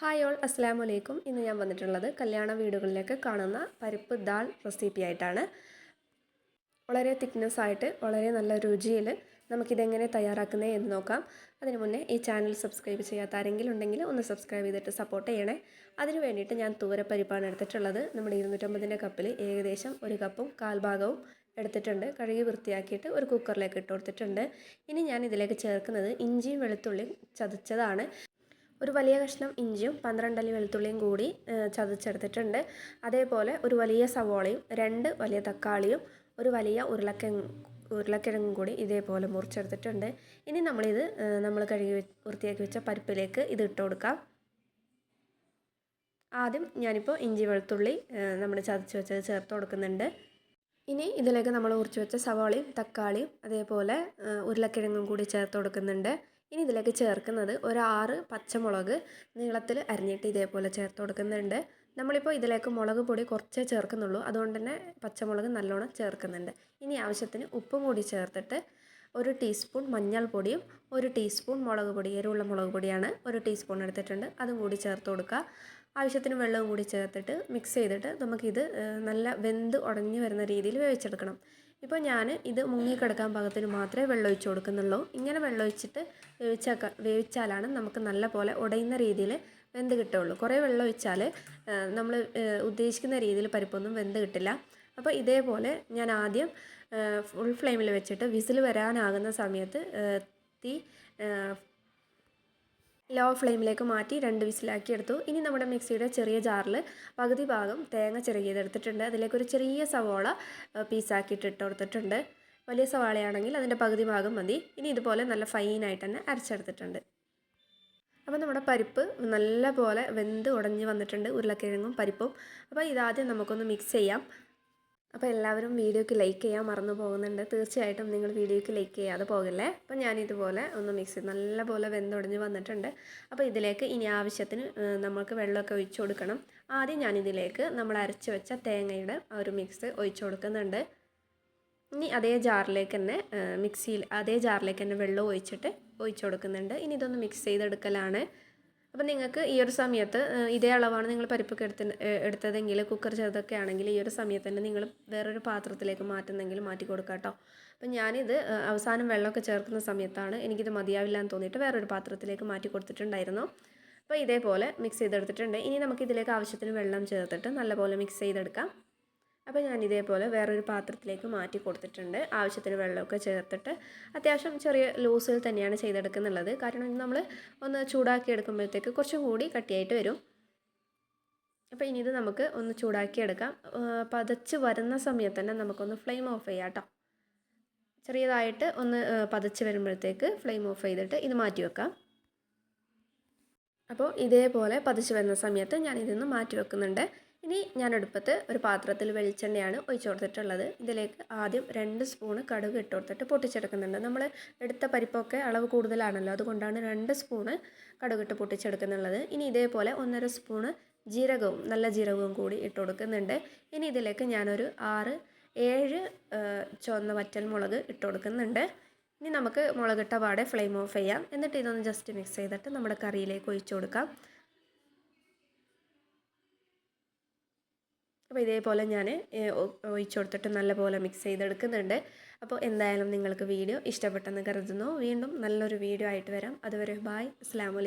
Hi all അസ്സാം വലൈക്കും ഇന്ന് ഞാൻ വന്നിട്ടുള്ളത് കല്യാണ വീടുകളിലേക്ക് കാണുന്ന പരിപ്പ് ദാൽ റെസിപ്പി ആയിട്ടാണ്. വളരെ തിക്നെസ് ആയിട്ട് വളരെ നല്ല രുചിയിൽ നമുക്കിതെങ്ങനെ തയ്യാറാക്കുന്നത് എന്ന് നോക്കാം. അതിന് മുന്നേ ഈ ചാനൽ സബ്സ്ക്രൈബ് ചെയ്യാത്ത ആരെങ്കിലും ഉണ്ടെങ്കിൽ ഒന്ന് സബ്സ്ക്രൈബ് ചെയ്തിട്ട് സപ്പോർട്ട് ചെയ്യണേ. അതിന് വേണ്ടിയിട്ട് ഞാൻ തൂരപ്പരിപ്പാണ് എടുത്തിട്ടുള്ളത്. നമ്മുടെ ഇരുന്നൂറ്റമ്പതിന്റെ കപ്പിൽ ഏകദേശം ഒരു കപ്പും കാൽഭാഗവും എടുത്തിട്ടുണ്ട്. കഴുകി വൃത്തിയാക്കിയിട്ട് ഒരു കുക്കറിലേക്ക് ഇട്ട് കൊടുത്തിട്ടുണ്ട്. ഇനി ഞാൻ ഇതിലേക്ക് ചേർക്കുന്നത് ഇഞ്ചിയും വെളുത്തുള്ളിയും ചതച്ചതാണ്. ഒരു വലിയ കഷ്ണം ഇഞ്ചിയും പന്ത്രണ്ടല്ലി വെളുത്തുള്ളിയും കൂടി ചതച്ചെടുത്തിട്ടുണ്ട്. അതേപോലെ ഒരു വലിയ സവോളയും രണ്ട് വലിയ തക്കാളിയും ഒരു വലിയ ഉരുളക്കിഴങ്ങ് ഉരുളക്കിഴങ്ങും കൂടി ഇതേപോലെ മുറിച്ചെടുത്തിട്ടുണ്ട്. ഇനി നമ്മളിത് നമ്മൾ കഴുകി വൃത്തിയാക്കി വെച്ച പരിപ്പിലേക്ക് ഇത് ഇട്ട് കൊടുക്കാം. ആദ്യം ഞാനിപ്പോൾ ഇഞ്ചി വെളുത്തുള്ളി നമ്മൾ ചതച്ച് വെച്ചത് ചേർത്ത് കൊടുക്കുന്നുണ്ട്. ഇനി ഇതിലേക്ക് നമ്മൾ ഉറിച്ച് വെച്ച സവാളയും തക്കാളിയും അതേപോലെ ഉരുളക്കിഴങ്ങും കൂടി ചേർത്ത് കൊടുക്കുന്നുണ്ട്. ഇനി ഇതിലേക്ക് ചേർക്കുന്നത് ഒരു ആറ് പച്ചമുളക് നീളത്തിൽ അരിഞ്ഞിട്ട് ഇതേപോലെ ചേർത്ത് കൊടുക്കുന്നുണ്ട്. നമ്മളിപ്പോൾ ഇതിലേക്ക് മുളക് പൊടി കുറച്ചേ ചേർക്കുന്നുള്ളൂ. അതുകൊണ്ട് തന്നെ പച്ചമുളക് നല്ലോണം ചേർക്കുന്നുണ്ട്. ഇനി ആവശ്യത്തിന് ഉപ്പും കൂടി ചേർത്തിട്ട് ഒരു ടീസ്പൂൺ മഞ്ഞൾപ്പൊടിയും ഒരു ടീസ്പൂൺ മുളക് പൊടി എരിവുള്ള മുളക് പൊടിയാണ് ഒരു ടീസ്പൂൺ എടുത്തിട്ടുണ്ട്. അതും കൂടി ചേർത്ത് കൊടുക്കുക. ആവശ്യത്തിന് വെള്ളവും കൂടി ചേർത്തിട്ട് മിക്സ് ചെയ്തിട്ട് നമുക്കിത് നല്ല വെന്ത് ഉടഞ്ഞു വരുന്ന രീതിയിൽ വേവിച്ചെടുക്കണം. ഇപ്പോൾ ഞാൻ ഇത് മുങ്ങിക്കിടക്കാൻ പാകത്തിന് മാത്രമേ വെള്ളം ഒഴിച്ച് കൊടുക്കുന്നുള്ളൂ. ഇങ്ങനെ വെള്ളം ഒഴിച്ചിട്ട് വേവിച്ചാൽ വേവിച്ചാലാണ് നമുക്ക് നല്ല പോലെ ഉടയുന്ന രീതിയിൽ വെന്ത് കിട്ടുള്ളൂ കുറേ വെള്ളം ഒഴിച്ചാൽ നമ്മൾ ഉദ്ദേശിക്കുന്ന രീതിയിൽ പരിപ്പൊന്നും വെന്ത് കിട്ടില്ല. അപ്പോൾ ഇതേപോലെ ഞാൻ ആദ്യം ഫുൾ ഫ്ലെയിമിൽ വെച്ചിട്ട് വിസിൽ വരാനാകുന്ന സമയത്ത് തീ ലോ ഫ്ലെയിമിലേക്ക് മാറ്റി രണ്ട് വിസിലാക്കി എടുത്തു. ഇനി നമ്മുടെ മിക്സിയുടെ ചെറിയ ജാറിൽ പകുതി ഭാഗം തേങ്ങ ചെറുകിയതെടുത്തിട്ടുണ്ട്. അതിലേക്ക് ഒരു ചെറിയ സവോള പീസാക്കിയിട്ട് ഇട്ട് കൊടുത്തിട്ടുണ്ട്. വലിയ സവാളയാണെങ്കിൽ അതിന്റെ പകുതി ഭാഗം മതി. ഇനി ഇതുപോലെ നല്ല ഫൈനായിട്ട് തന്നെ അരച്ചെടുത്തിട്ടുണ്ട്. അപ്പോൾ നമ്മുടെ പരിപ്പ് നല്ലപോലെ വെന്ത് ഉടഞ്ഞ് വന്നിട്ടുണ്ട്. ഉരുളക്കിഴങ്ങും പരിപ്പും. അപ്പോൾ ഇതാദ്യം നമുക്കൊന്ന് മിക്സ് ചെയ്യാം. അപ്പോൾ എല്ലാവരും വീഡിയോക്ക് ലൈക്ക് ചെയ്യാൻ മറന്നു പോകുന്നുണ്ട്. തീർച്ചയായിട്ടും നിങ്ങൾ വീഡിയോക്ക് ലൈക്ക് ചെയ്യാതെ പോകില്ലേ? അപ്പോൾ ഞാനിതുപോലെ ഒന്ന് മിക്സ് ചെയ്ത് നല്ലപോലെ വെന്തുടഞ്ഞ് വന്നിട്ടുണ്ട്. അപ്പോൾ ഇതിലേക്ക് ഇനി ആവശ്യത്തിന് നമുക്ക് വെള്ളമൊക്കെ ഒഴിച്ച് കൊടുക്കണം. ആദ്യം ഞാനിതിലേക്ക് നമ്മൾ അരച്ച് വെച്ച തേങ്ങയുടെ ഒരു മിക്സ് ഒഴിച്ചു കൊടുക്കുന്നുണ്ട്. ഇനി അതേ ജാറിലേക്ക് തന്നെ മിക്സിയിൽ അതേ ജാറിലേക്ക് തന്നെ വെള്ളം ഒഴിച്ചിട്ട് ഒഴിച്ചു കൊടുക്കുന്നുണ്ട്. ഇനി ഇതൊന്ന് മിക്സ് ചെയ്തെടുക്കലാണ്. അപ്പോൾ നിങ്ങൾക്ക് ഈ ഒരു സമയത്ത് ഇതേ അളവാണ് നിങ്ങൾ പരിപ്പൊക്കെ എടുത്ത് എടുത്തതെങ്കിൽ കുക്കർ ചെറുതൊക്കെ ആണെങ്കിൽ ഈ ഒരു സമയത്ത് തന്നെ നിങ്ങൾ വേറൊരു പാത്രത്തിലേക്ക് മാറ്റുന്നെങ്കിൽ മാറ്റി കൊടുക്കുക കേട്ടോ അപ്പം ഞാനിത് അവസാനം വെള്ളമൊക്കെ ചേർക്കുന്ന സമയത്താണ് എനിക്കിത് മതിയാവില്ല എന്ന് തോന്നിയിട്ട് വേറൊരു പാത്രത്തിലേക്ക് മാറ്റി കൊടുത്തിട്ടുണ്ടായിരുന്നു. അപ്പോൾ ഇതേപോലെ മിക്സ് ചെയ്തെടുത്തിട്ടുണ്ട്. ഇനി നമുക്ക് ഇതിലേക്ക് ആവശ്യത്തിന് വെള്ളം ചേർത്തിട്ട് നല്ലപോലെ മിക്സ് ചെയ്തെടുക്കാം. അപ്പോൾ ഞാൻ ഇതേപോലെ വേറൊരു പാത്രത്തിലേക്ക് മാറ്റി കൊടുത്തിട്ടുണ്ട്. ആവശ്യത്തിന് വെള്ളമൊക്കെ ചേർത്തിട്ട് അത്യാവശ്യം ചെറിയ ലൂസിൽ തന്നെയാണ് ചെയ്തെടുക്കുന്നുള്ളത്. കാരണം നമ്മൾ ഒന്ന് ചൂടാക്കി എടുക്കുമ്പോഴത്തേക്ക് കുറച്ചും കൂടി കട്ടിയായിട്ട് വരും. അപ്പോൾ ഇനി ഇത് നമുക്ക് ഒന്ന് ചൂടാക്കി എടുക്കാം. പതച്ച് വരുന്ന സമയത്ത് തന്നെ നമുക്കൊന്ന് ഫ്ലെയിം ഓഫ് ചെയ്യാം കേട്ടോ ചെറിയതായിട്ട് ഒന്ന് പതച്ച് വരുമ്പോഴത്തേക്ക് ഫ്ലെയിം ഓഫ് ചെയ്തിട്ട് ഇത് മാറ്റി വെക്കാം. അപ്പോൾ ഇതേപോലെ പതച്ച് വരുന്ന സമയത്ത് ഞാൻ ഇതൊന്ന് മാറ്റി വെക്കുന്നുണ്ട്. ഇനി ഞാൻ അടുപ്പത്ത് ഒരു പാത്രത്തിൽ വെളിച്ചെണ്ണയാണ് ഒഴിച്ചു കൊടുത്തിട്ടുള്ളത് ഇതിലേക്ക് ആദ്യം രണ്ട് സ്പൂണ് കടുക് ഇട്ട് കൊടുത്തിട്ട് പൊട്ടിച്ചെടുക്കുന്നുണ്ട്. നമ്മൾ എടുത്ത പരിപ്പൊക്കെ അളവ് കൂടുതലാണല്ലോ അതുകൊണ്ടാണ് രണ്ട് സ്പൂണ് കടുകിട്ട് പൊട്ടിച്ചെടുക്കുന്നുള്ളത്. ഇനി ഇതേപോലെ ഒന്നര സ്പൂണ് ജീരകവും നല്ല ജീരകവും കൂടി ഇട്ട് കൊടുക്കുന്നുണ്ട് ഇനി ഇതിലേക്ക് ഞാനൊരു ആറ് ഏഴ് ചുവന്ന വറ്റൽ മുളക് ഇട്ട് കൊടുക്കുന്നുണ്ട് ഇനി നമുക്ക് മുളകിട്ട പാടെ ഫ്ലെയിം ഓഫ് ചെയ്യാം. എന്നിട്ട് ഇതൊന്ന് ജസ്റ്റ് മിക്സ് ചെയ്തിട്ട് നമ്മുടെ കറിയിലേക്ക് ഒഴിച്ചു കൊടുക്കാം അപ്പോൾ ഇതേപോലെ ഞാൻ ഒഴിച്ചു കൊടുത്തിട്ട് നല്ലപോലെ മിക്സ് ചെയ്തെടുക്കുന്നുണ്ട്. അപ്പോൾ എന്തായാലും നിങ്ങൾക്ക് വീഡിയോ ഇഷ്ടപ്പെട്ടെന്ന് കരുതുന്നു. വീണ്ടും നല്ലൊരു വീഡിയോ ആയിട്ട് വരാം. അതുവരെ ബായ് അസ്സാം